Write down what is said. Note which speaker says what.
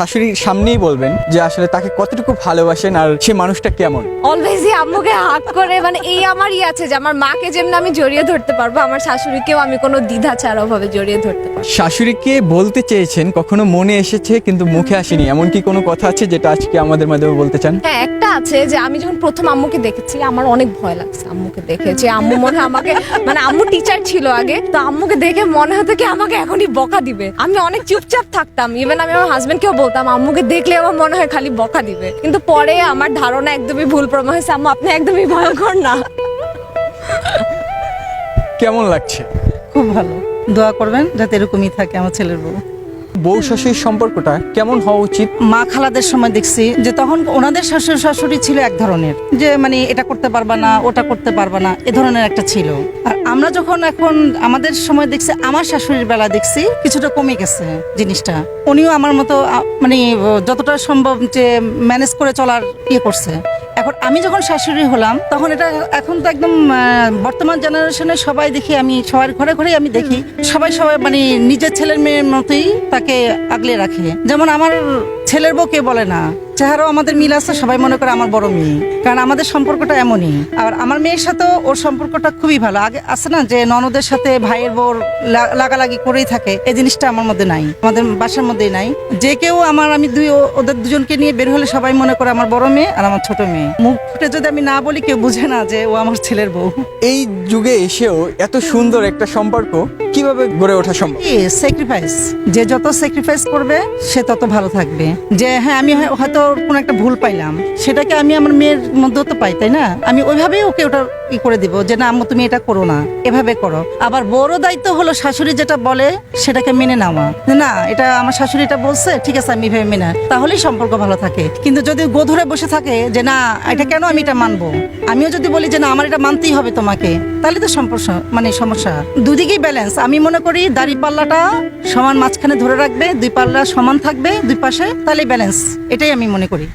Speaker 1: শাশুড়ির সামনেই বলবেন যে আসলে তাকে কতটুকু ভালোবাসেন আর সে মানুষটা কেমন।
Speaker 2: অলওয়েজই আম্মুকে হাক করে মানে এই আমার ই আছে যে আমার মাকে যেমন আমি জড়িয়ে ধরতে পারব আমার শাশুড়িকেও আমি কোনো দ্বিধা ছাড়া ভাবে জড়িয়ে ধরতে পারব।
Speaker 1: শাশুড়িকে বলতে চেয়েছেন কখনো মনে এসেছে কিন্তু মুখে আসেনি। এমন কি কোনো কথা আছে যেটা আজকে আমাদের মাধ্যমে বলতে চান?
Speaker 2: হ্যাঁ একটা আছে যে আমি যখন প্রথম আম্মুকে দেখেছি আমার অনেক ভয় লাগছে আম্মুকে দেখে। যে আম্মু মনে হয় আমাকে মানে আম্মু টিচার ছিল আগে তো আম্মুকে দেখে মনে হতো কি আমাকে এখনই বকা দিবে। আমি অনেক চুপচাপ থাকতাম ইভেন আমি আমার হাজবেন্ডকেও বলতাম আম্মুকে দেখলে আমার মনে হয় খালি বকা দিবে। কিন্তু পরে আমার ধারণা একদমই ভুল প্রমাণ হয়েছে। আম্মু আপনি একদমই ভয়ঙ্কর না।
Speaker 1: কেমন লাগছে?
Speaker 3: খুব ভালো। দোয়া করবেন যাতে এরকমই থাকে আমার ছেলের বউ।
Speaker 1: বউ শাশুড়ির সম্পর্কটা কেমন হওয়া উচিত?
Speaker 3: মা খালাদের সময় দেখছি যে তখন ওনাদের শাশুড়ি শাশুড়ি ছিল এক ধরনের। যে মানে এটা করতে পারবা না ওটা করতে পারবা না এ ধরনের একটা ছিল। আমরা যখন এখন আমাদের সময় দেখছি, আমার শাশুড়ির বেলা দেখছি, কিছুটা কমে গেছে জিনিসটা। উনিও আমার মতো মানে যতটা সম্ভব যে ম্যানেজ করে চলার ইয়ে করছে। এখন আমি যখন শাশুড়ি হলাম, তখন এটা এখন তো একদম বর্তমান জেনারেশনে সবাই দেখি আমি, সবার ঘরে ঘরে আমি দেখি। সবাই সবাই মানে নিজের ছেলের মেয়ের মতোই তাকে আগলে রাখে। যেমন আমার ছেলের বউ কে বলে না। চেহারাও আমাদের মিল আছে সবাই মনে করে আমার বড় মেয়ে। কারণ আমাদের সম্পর্কটা এমনই। আর আমার মেয়ের সাথেও ওর সম্পর্কটা খুবই ভালো। আগে আছে না যে ননদের সাথে ভাইয়ের বোর লাগালাগি করেই থাকে এই জিনিসটা আমার মধ্যে নাই আমাদের বাসার মধ্যেই নাই। যে কেউ আমার আমি দুই ওদের দুজনকে নিয়ে বের হলে সবাই মনে করে আমার বড় মেয়ে আর আমার ছোট মেয়ে। মুখ ফুটে যদি আমি না বলি কেউ বুঝে না যে ও আমার ছেলের বউ।
Speaker 1: এই যুগে এসেও এত সুন্দর একটা সম্পর্ক কীভাবে গড়ে ওঠা সম্ভব?
Speaker 3: স্যাক্রিফাইস যে যত স্যাক্রিফাইস করবে সে তত ভালো থাকবে। যে হ্যাঁ আমি হয়- হয়তো কোনো একটা ভুল পাইলাম, সেটাকে আমি আমার মেয়ের মধ্যে তো পাই, তাই না? আমি ওইভাবেই ওকে ওটা ই করে দিব যে, না, আম্মু, তুমি এটা করো না। এভাবে করো। আবার বড় দায়িত্ব হলো শাশুড়ি যেটা বলে, সেটাকে মেনে নেওয়া। না, এটা আমার শাশুড়ি এটা বলছে, ঠিক আছে, আমি এভাবে মেনে তাহলেই সম্পর্ক ভালো থাকে। কিন্তু যদি গো ধরে বসে থাকে যে, না, এটা কেন আমি এটা মানবো? আমিও যদি বলি যে, না, আমার এটা মানতেই হবে তোমাকে, তাহলে তো সম্পর্ক মানে সমস্যা। দুদিকেই ব্যালেন্স আমি মনে করি দাড়ি পাল্লাটা সমান মাঝখানে ধরে রাখবে, দুই পাল্লা সমান থাকবে, দুই পাশে, তাহলেই ব্যালেন্স এটাই আমি মনে করি।